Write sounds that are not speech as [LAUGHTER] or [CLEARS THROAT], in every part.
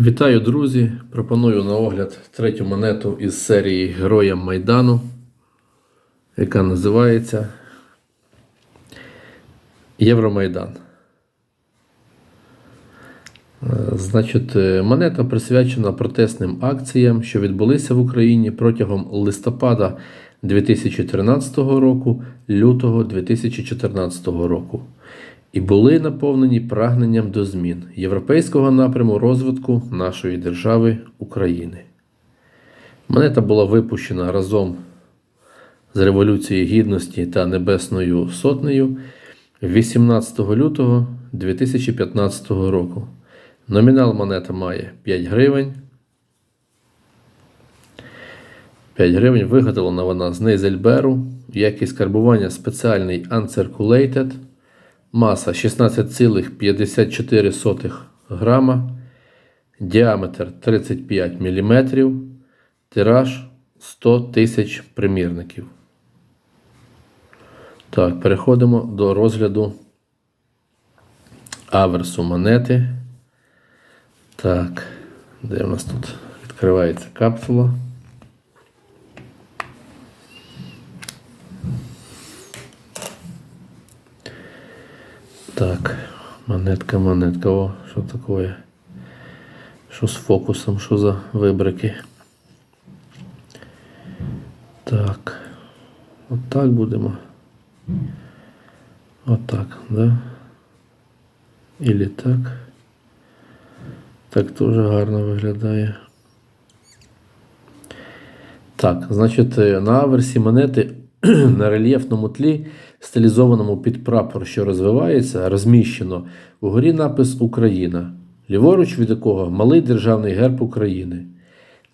Вітаю, друзі! Пропоную на огляд третю монету із серії Героям Майдану, яка називається Євромайдан. Е, Значить, е, монета присвячена протестним акціям, що відбулися в Україні протягом листопада 2013 року, лютого 2014 року і були наповнені прагненням до змін європейського напряму розвитку нашої держави України. Монета була випущена разом з Революцією Гідності та Небесною Сотнею 18 лютого 2015 року. Номінал монета має 5 гривень. 5 гривень виготовлена вона з Нейзельберу, якість карбування спеціальний Uncirculated, маса 16,54 грама, діаметр 35 мм, тираж 100 тисяч примірників. Так, переходимо до розгляду аверсу монети. Так, де в нас тут відкривається капсула? Так, монетка, монетка. О, що таке? Що з фокусом, що за вибрики? Так. Отак будемо. Отак, да? Ілі так. Так теж гарно виглядає. Так, значить, е, на аверсі монети [CLEARS THROAT] на рельєфному тлі, стилізованому під прапор, що розвивається, розміщено угорі напис Україна, ліворуч від якого малий державний герб України.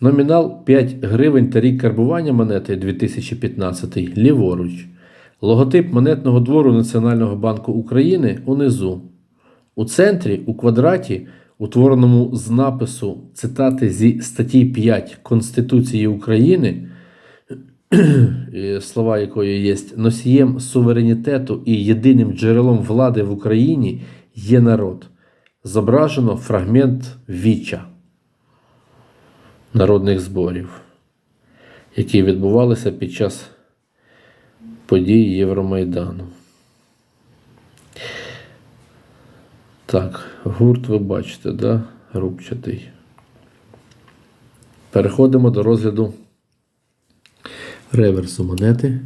Номінал 5 гривень та рік карбування монети 2015 ліворуч. Логотип монетного двору Національного банку України унизу. У центрі, у квадраті, утвореному з напису цитати зі статті 5 Конституції України, [CLEARS THROAT] слова якої є носієм суверенітету і єдиним джерелом влади в Україні є народ. Зображено фрагмент Віча народних зборів, які відбувалися під час подій Євромайдану. Так, гурт ви бачите, да? Рубчатий. Переходимо до розгляду реверсу монети.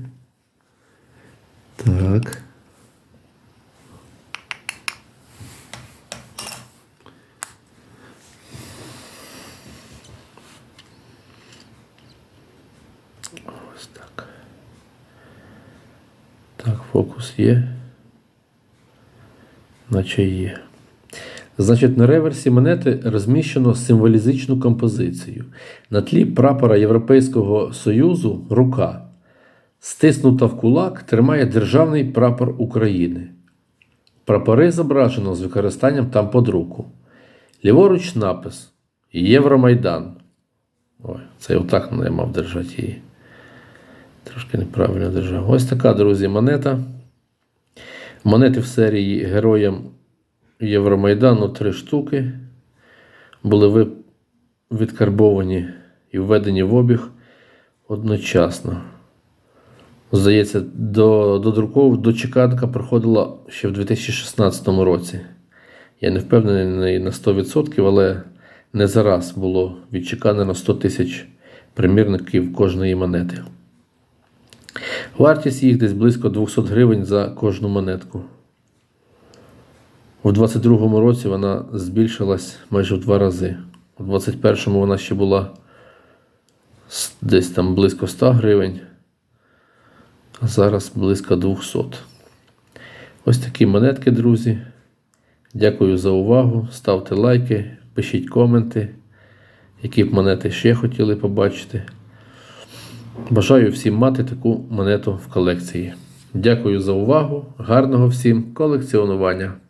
Так. Ось так. Так, фокус є. Наче є. Значить, на реверсі монети розміщено символізичну композицію. На тлі прапора Європейського Союзу рука, стиснута в кулак, тримає державний прапор України. Прапори зображено з використанням там под руку. Ліворуч напис Євромайдан. Ой, це отак не мав держати її. Трошки неправильно держав. Ось така, друзі, монета. Монети в серії Героям Євромайдану три штуки. Були відкарбовані і введені в обіг одночасно. Здається, до, до друков, до чеканка проходила ще в 2016 році. Я не впевнений на 100%, але не зараз було відчеканено 100 тисяч примірників кожної монети. Вартість їх десь близько 200 гривень за кожну монетку. У 22-му році вона збільшилась майже в два рази. У 21-му вона ще була десь там близько 100 гривень, а зараз близько 200. Ось такі монетки, друзі. Дякую за увагу. Ставте лайки, пишіть коменти, які б монети ще хотіли побачити. Бажаю всім мати таку монету в колекції. Дякую за увагу. Гарного всім колекціонування!